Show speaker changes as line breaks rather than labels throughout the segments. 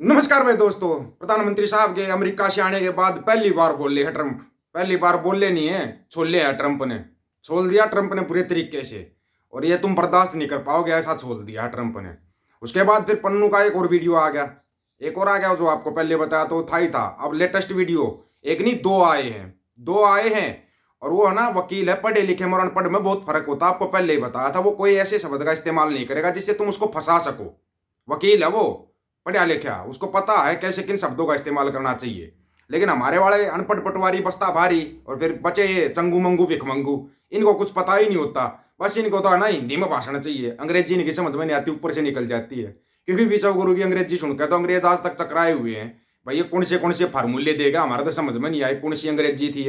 नमस्कार भाई दोस्तों, प्रधानमंत्री साहब के अमेरिका से आने के बाद पहली बार बोले है ट्रंप। पहली बार बोले नहीं है, छोले है ट्रंप ने। छोल दिया ट्रंप ने पूरे तरीके से। और ये तुम बर्दाश्त नहीं कर पाओगे, ऐसा छोल दिया ट्रंप ने। उसके बाद फिर पन्नू का एक और वीडियो आ गया। एक और आ गया जो आपको पहले बताया तो था ही था। अब लेटेस्ट वीडियो। एक नहीं, दो आए हैं। दो आए हैं। और वो है ना, वकील है, पढ़े लिखे में और अनपढ़ में बहुत फ़र्क होता है। आपको पहले ही बताया था, वो कोई ऐसे शब्द का इस्तेमाल नहीं करेगा जिससे तुम उसको फंसा सको। वकील है वो। पढ़ा लिखा उसको पता है कैसे किन शब्दों का इस्तेमाल करना चाहिए। लेकिन हमारे वाले अनपढ़ पटवारी, बस्ता भारी और फिर बचे ये चंगू मंगू भिखमंगू इनको कुछ पता ही नहीं होता। बस इनको तो ना, हिंदी में भाषण चाहिए। अंग्रेज़ी इनकी समझ में नहीं आती, ऊपर से निकल जाती है। क्योंकि विश्व गुरु की अंग्रेज़ी सुनकर तो अंग्रेज़ आज तक चकराए हुए हैं। भाई ये कौन से कौन से फार्मूले देगा? हमारा तो समझ में नहीं आई कौन सी अंग्रेज़ी थी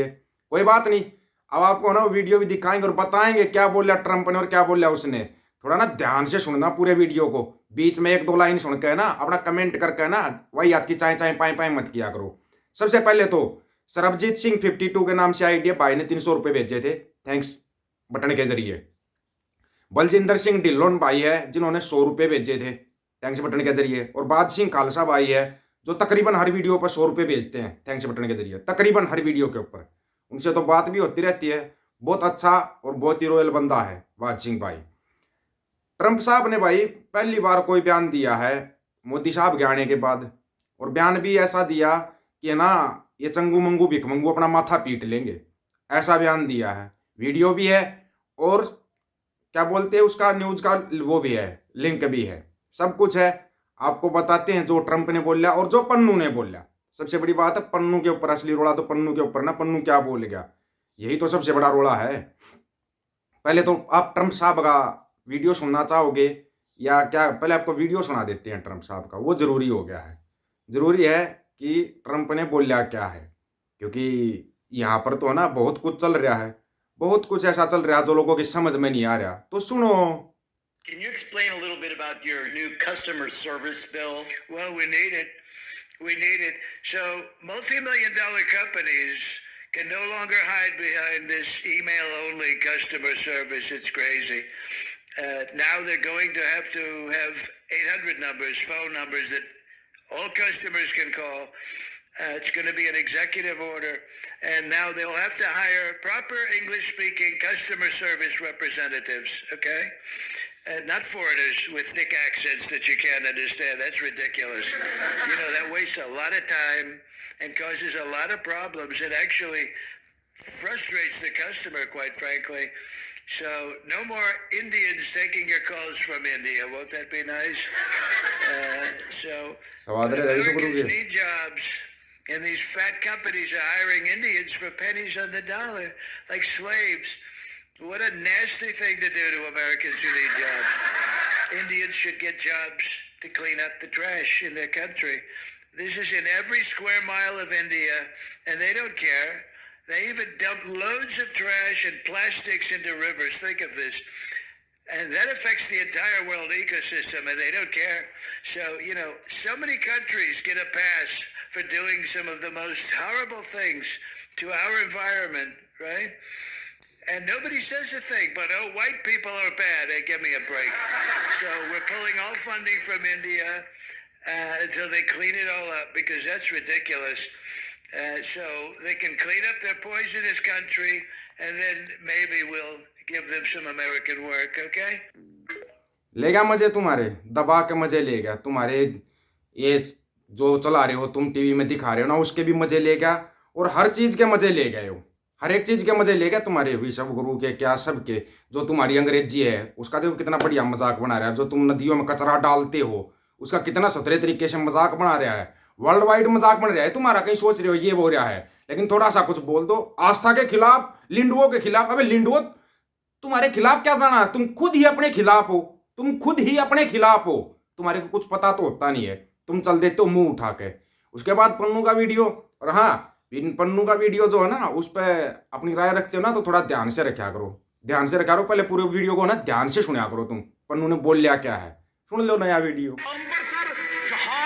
कोई बात नहीं। अब आपको ना वीडियो भी दिखाएँगे और बताएँगे क्या बोला ट्रंप ने और क्या बोला उसने। थोड़ा ना ध्यान से सुनना पूरे वीडियो को। बीच में एक दो लाइन सुन के ना, अपना कमेंट करके ना, वही आपकी चाय चाय पाए पाए मत किया करो। सबसे पहले तो सरबजीत सिंह 52 के नाम से आईडिया भाई ने तीन सौ रुपये भेजे थे। थैंक्स बटन के ज़रिए। बलजिंदर सिंह ढिल्लोन भाई है, जिन्होंने सौ रुपये भेजे थे। थैंक्स बटन के ज़रिए। और बाद सिंह खालसा भाई है, जो तकरीबन हर वीडियो पर सौ रुपये भेजते हैं। थैंक्स बटन के ज़रिए। तकरीबन हर वीडियो के ऊपर। उनसे तो बात भी होती रहती है। बहुत अच्छा और बहुत ही रॉयल बंदा है वाज सिंह भाई। ट्रंप साहब ने भाई पहली बार कोई बयान दिया है मोदी साहब के आने के बाद। और बयान भी ऐसा दिया कि ना, ये चंगू मंगू भिकमंगू अपना माथा पीट लेंगे। ऐसा बयान दिया है। वीडियो भी है और क्या बोलते हैं, उसका न्यूज़ का वो भी है, लिंक भी है। सब कुछ है। आपको बताते हैं जो ट्रंप ने बोला और जो पन्नू ने बोला। सबसे बड़ी बात है, पन्नू के ऊपर असली रोड़ा तो पन्नू के ऊपर ना, पन्नू क्या बोल गया? यही तो सबसे बड़ा रोड़ा है। पहले तो आप ट्रंप साहब का वीडियो सुनना चाहोगे या क्या पहले आपको वीडियो सुना देते हैं ट्रंप साहब का वो ज़रूरी हो गया है ज़रूरी है कि ट्रंप ने बोला क्या है क्योंकि यहाँ पर तो है ना बहुत कुछ चल रहा है बहुत कुछ ऐसा चल रहा है जो लोगों की समझ में नहीं आ रहा तो सुनो
Can you explain a little bit about your new customer service bill?
Well, we need it. We need it. So, multi million dollar companies can no longer hide behind this email only customer service. It's crazy. Uh, now they're going to have to have 800 numbers, phone numbers that all customers can call. Uh, it's going to be an executive order. And now they'll have to hire proper English speaking customer service representatives, okay? Uh, not foreigners with thick accents that you can't understand. That's ridiculous. You know, that wastes a lot of time and causes a lot of problems. It actually frustrates the customer, quite frankly. So no more Indians taking your calls from India. Won't that be nice? Uh, so Americans need jobs, and these fat companies are hiring Indians for pennies on the dollar, like slaves. What a nasty thing to do to Americans who need jobs. Indians should get jobs to clean up the trash in their country. This is in every square mile of India, and they don't care. They even dump loads of trash and plastics into rivers. Think of this. And that affects the entire world ecosystem, and they don't care. So, you know, so many countries get a pass for doing some of the most horrible things to our environment, right? And nobody says a thing, but oh, white people are bad. Hey, give me a break. So we're pulling all funding from India uh, until they clean it all up because that's ridiculous. Uh, so they can clean up their poisonous country, and then maybe we'll give them some American work, okay?
ले गया मज़े तुम्हारे दबा के मज़े ले गया तुम्हारे ये जो चला रहे हो तुम टीवी में दिखा रहे हो ना उसके भी मज़े ले गया और हर चीज़ के मज़े ले गए हो। हर एक चीज़ के मज़े ले गया तुम्हारे विश्व गुरु के क्या सब के जो तुम्हारी अंग्रेज़ी है उसका देखो कितना बढ़िया मज़ाक बना रहा है। जो तुम नदियों में कचरा डालते हो उसका कितना सतरे तरीके से मज़ाक बना रहा है। वर्ल्ड वाइड मज़ाक बन रहा है। तुम्हारा कहीं सोच रहे हो, ये हो रहा है। लेकिन थोड़ा सा कुछ बोल दो। आस्था के खिलाफ, लिंडुओं के खिलाफ। अबे, लिंडुओ, तुम्हारे खिलाफ क्या जाना तुम खुद ही अपने खिलाफ हो। तुम खुद ही अपने खिलाफ हो। तुम्हारे को कुछ पता तो होता नहीं है। तुम चल देते हो मुँह उठा के। उसके बाद पन्नू का वीडियो। और हाँ इन पन्नू का वीडियो जो है ना, उस पर अपनी राय रखते हो ना तो थोड़ा ध्यान से रखा करो। ध्यान से रखा करो। पहले पूरे वीडियो को ना ध्यान से सुना करो तुम। पन्नू ने बोल लिया क्या है। सुन लो नया वीडियो।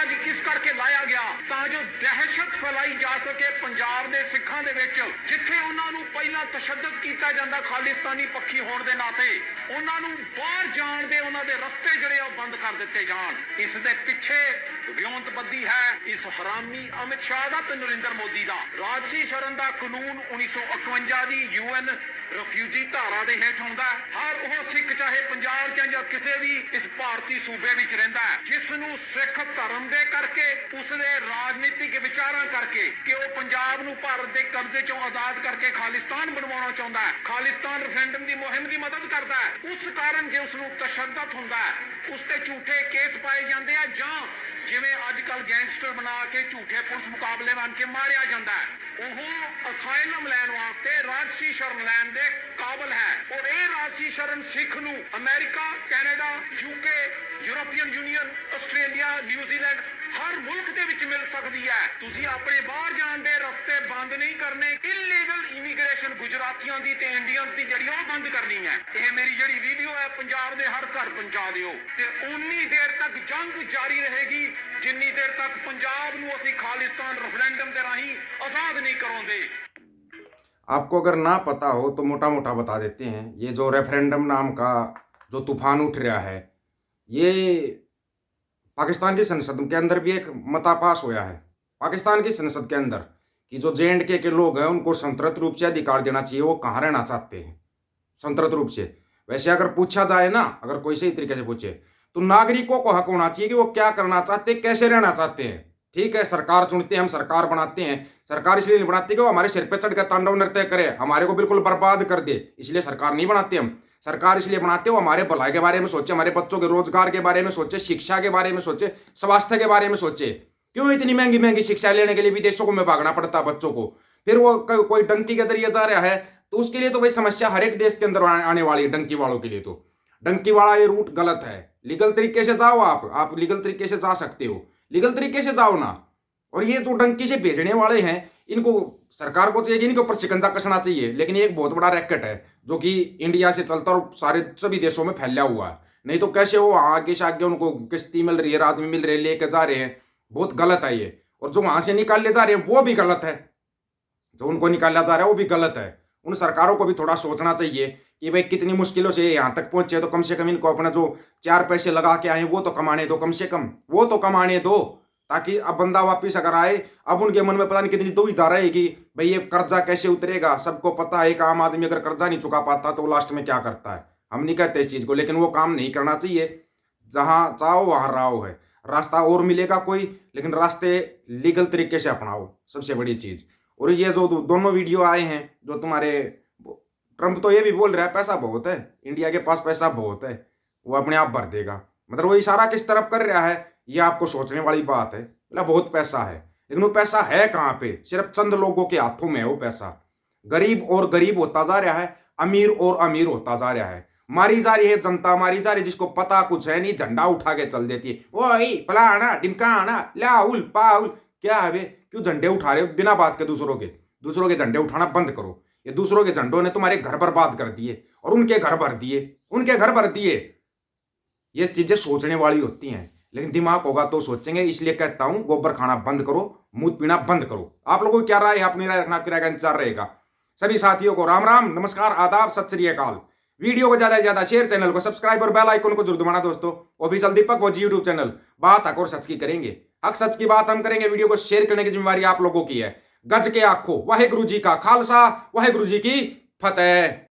ਨਾਅਰੇਬਾਜ਼ੀ ਕਿਸ ਕਰਕੇ ਲਾਇਆ ਗਿਆ? ਤਾਂ ਜੋ ਦਹਿਸ਼ਤ ਫੈਲਾਈ ਜਾ ਸਕੇ ਪੰਜਾਬ ਦੇ ਸਿੱਖਾਂ ਦੇ ਵਿੱਚ, ਜਿੱਥੇ ਉਹਨਾਂ ਨੂੰ ਪਹਿਲਾਂ ਤਸ਼ੱਦਦ ਕੀਤਾ ਜਾਂਦਾ ਖਾਲਿਸਤਾਨੀ ਪੱਖੀ ਹੋਣ ਦੇ ਨਾਤੇ। ਉਹਨਾਂ ਨੂੰ ਬਾਹਰ ਜਾਣ ਦੇ ਉਹਨਾਂ ਦੇ ਰਸਤੇ ਜਿਹੜੇ ਆ ਬੰਦ ਕਰ ਦਿੱਤੇ ਜਾਣ। ਇਸ ਦੇ ਪਿੱਛੇ ਵਿਉਂਤਬੱਦੀ ਹੈ ਇਸ ਹਰਾਮੀ ਅਮਿਤ ਸ਼ਾਹ ਦਾ ਤੇ ਨਰਿੰਦਰ ਮੋਦੀ ਦਾ। ਰਾਜਸੀ ਸ਼ਰਨ ਦਾ ਕਾਨੂੰਨ 1951 ਦੀ ਯੂਐਨ ਰਿਫਿਊਜੀ ਧਾਰਾ ਦੇ ਹੇਠ ਆਉਂਦਾ ਹਰ ਉਹ ਸਿੱਖ, ਚਾਹੇ ਪੰਜਾਬ ਚ ਜਾਂ ਕਿਸੇ ਵੀ, ਇਸ ਭਾਰਤੀ ਸੂਬੇ ਵਿੱਚ ਰਹਿੰਦਾ ਹੈ। ਜਿਸ ਨੂੰ ਸਿੱਖ ਧਰਮ ਦੇ ਕਰਕੇ ਉਸ ਦੇ ਰਾਜਨੀਤਿਕ ਵਿਚਾਰਾਂ ਕਰਕੇ ਕਿ ਉਹ ਪੰਜਾਬ ਨੂੰ ਭਾਰਤ ਦੇ ਕਬਜ਼ੇ ਚੋਂ ਆਜ਼ਾਦ ਕਰਕੇ ਖਾਲਿਸਤਾਨ ਬਣਵਾਉਣਾ ਚਾਹੁੰਦਾ ਹੈ। ਖਾਲਿਸਤਾਨ ਰੈਫਰੈਂਡਮ ਦੀ ਮੁਹਿੰਮ ਦੀ ਮਦਦ ਕਰਦਾ ਹੈ। ਉਸ ਕਾਰਨ ਜੇ ਉਸ ਨੂੰ ਤਸ਼ੱਦਦ ਹੁੰਦਾ ਹੈ, ਉਸ ਤੇ ਝੂਠੇ ਕੇਸ ਪਾਏ ਜਾਂਦੇ ਆ ਜਾਂ ਜਿਵੇਂ ਅੱਜ ਕੱਲ ਗੈਂਗਸਟਰ ਬਣਾ ਕੇ ਝੂਠੇ ਪੁਲਿਸ ਮੁਕਾਬਲੇ ਬਣ ਕੇ ਮਾਰਿਆ ਜਾਂਦਾ ਹੈ। ਉਹ ਅਸਾਈਲਮ ਲੈਣ ਵਾਸਤੇ ਰਾਜਸੀ ਸ਼ਰਨ ਲੈਣ ਦੇ ਕਾਬਲ ਹੈ। ਔਰ ਇਹ ਰਾਜਸੀ ਸ਼ਰਨ ਸਿੱਖ ਨੂੰ America, Canada UK European Union, Australia, New Zealand, ਹਰ ਮੁਲਕ ਦੇ ਵਿੱਚ ਮਿਲ ਸਕਦੀ ਹੈ। ਤੁਸੀਂ ਆਪਣੇ ਬਾਹਰ ਜਾਣ ਦੇ ਰਸਤੇ ਬੰਦ ਨਹੀਂ ਕਰਨੇ। ਇਲੀਗਲ ਇਮੀਗ੍ਰੇਸ਼ਨ ਗੁਜਰਾਤੀਆਂ ਦੀ ਤੇ ਇੰਡੀਅਨਸ ਦੀ ਜਿਹੜੀ ਉਹ ਬੰਦ ਕਰਨੀ ਹੈ। ਇਹ ਮੇਰੀ ਜਿਹੜੀ ਵੀਡੀਓ ਹੈ, ਪੰਜਾਬ ਦੇ ਹਰ ਘਰ ਪਹੁੰਚਾ ਦਿਓ। ਤੇ ਉਨੀ ਦੇਰ ਤੱਕ ਜੰਗ ਜਾਰੀ ਰਹੇਗੀ, ਜਿੰਨੀ ਦੇਰ ਤੱਕ ਪੰਜਾਬ ਨੂੰ ਅਸੀਂ ਖਾਲਿਸਤਾਨ ਰੈਫਰੈਂਡਮ ਦੇ ਰਾਹੀਂ ਆਜ਼ਾਦ ਨਹੀਂ ਕਰਾਉਂਦੇ।
आपको अगर ना पता हो तो मोटा मोटा बता देते हैं। ये जो रेफरेंडम नाम का जो तूफ़ान उठ रहा है, ये पाकिस्तान की संसद के अंदर भी एक मता पास हुआ है। पाकिस्तान की संसद के अंदर कि जो जे एंड के के लोग हैं, उनको संतृत रूप से अधिकार देना चाहिए, वो कहाँ रहना चाहते हैं? संतृत रूप से। वैसे अगर पूछा जाए ना, अगर कोई सही तरीके से पूछे तो नागरिकों को हक होना चाहिए कि वो क्या करना चाहते कैसे रहना चाहते हैं? ठीक है, सरकार चुनते हैं, हम सरकार बनाते हैं। सरकार इसलिए नहीं बनाती कि वो हमारे सिर पे चढ़ कर तांडव नृत्य करे, हमारे को बिल्कुल बर्बाद कर दे, इसलिए सरकार नहीं बनाते हम। सरकार इसलिए बनाते हो हमारे भलाई के बारे में सोचे, हमारे बच्चों के रोज़गार के बारे में सोचे, शिक्षा के बारे में सोचे, स्वास्थ्य के बारे में सोचे। क्यों इतनी महँगी महँगी शिक्षा लेने के लिए विदेशों को में भागना पड़ता है बच्चों को? फिर वो कोई डंकी के ज़रिए जा रहा है तो उसके लिए तो भाई समस्या हर एक देश के अंदर आने वाली है, डंकी वालों के लिए तो। डंकी वाला ये रूट गलत है। लीगल तरीके से जाओ आप लीगल तरीके से जा सकते हो। लीगल तरीके से जाओ ना। और ये जो डंकी से भेजने वाले हैं। इनको सरकार को चाहिए इनके ऊपर शिकंजा कसना चाहिए। लेकिन एक बहुत बड़ा रैकेट है, जो कि इंडिया से चलता और सारे सभी देशों में फैला हुआ है। नहीं तो कैसे वो आगे से आगे उनको किस्ती मिल रही है आदमी मिल रहे लेके जा रहे हैं। बहुत गलत है ये। और जो वहाँ से निकाल ले जा रहे हैं, वो भी गलत है। जो उनको निकाला जा रहा है, वो भी गलत है। उन सरकारों को भी थोड़ा सोचना चाहिए कि भाई कितनी मुश्किलों से यहाँ तक पहुँचे तो कम से कम इनको अपना जो चार पैसे लगा के आए वो तो कमाने दो, कम से कम, वो तो कमाने दो, ताकि अब बंदा वापिस अगर आए, अब उनके मन में पता नहीं कितनी दुविधा रहेगी, भाई ये कर्जा कैसे उतरेगा? सबको पता है एक आम आदमी अगर कर्जा नहीं चुका पाता तो लास्ट में क्या करता है? हम नहीं कहते इस चीज़ को, लेकिन वो काम नहीं करना चाहिए। जहाँ चाहो, वहाँ रहो है। रास्ता और मिलेगा कोई, लेकिन रास्ते लीगल तरीके से अपनाओ, सबसे बड़ी चीज़। और ये जो दोनों वीडियो आए हैं, जो तुम्हारे ट्रंप तो ये भी बोल रहा है, पैसा बहुत है, इंडिया के पास पैसा बहुत है, वो अपने आप भर देगा। मतलब वो इशारा किस तरफ़ कर रहा है, ये आपको सोचने वाली बात है। मतलब बहुत पैसा है, लेकिन वो पैसा है कहाँ पे? सिर्फ़ चंद लोगों के हाथों में है वो पैसा। गरीब और गरीब होता जा रहा है, अमीर और अमीर होता जा रहा है। मारी जा रही है जनता, मारी जा रही है, जिसको पता कुछ है नहीं, झंडा उठा के चल देती है। वही फलाना आना लाउल पाउल क्या है बे क्यों झंडे उठा रहे हो? बिना बात के दूसरों के। दूसरों के झंडे उठाना बंद करो। ये दूसरों के झंडों ने तुम्हारे घर बर्बाद कर दिए और उनके घर भर दिए, उनके घर भर दिए। ये चीज़ें सोचने वाली होती हैं, लेकिन दिमाग होगा तो सोचेंगे, इसलिए कहता हूँ, गोबर खाना बंद करो, मूत पीना बंद करो। आप लोगों की क्या राय है? अपनी राय रखना आपकी राय का इंतज़ार रहेगा। सभी साथियों को राम राम, नमस्कार, आदाब, सत श्री अकाल। वीडियो को ज़्यादा से ज़्यादा शेयर चैनल को सब्सक्राइब और बेल आइकन को ज़रूर दबाना दोस्तों। ऑफिशियल दीपक वो जी यूट्यूब चैनल बात हक और सच की करेंगे। हक सच की बात हम करेंगे, वीडियो को शेयर करने की जिम्मेवारी आप लोगों की है। गज के आखो वाहे गुरु जी का खालसा वाहे गुरु जी की फतेह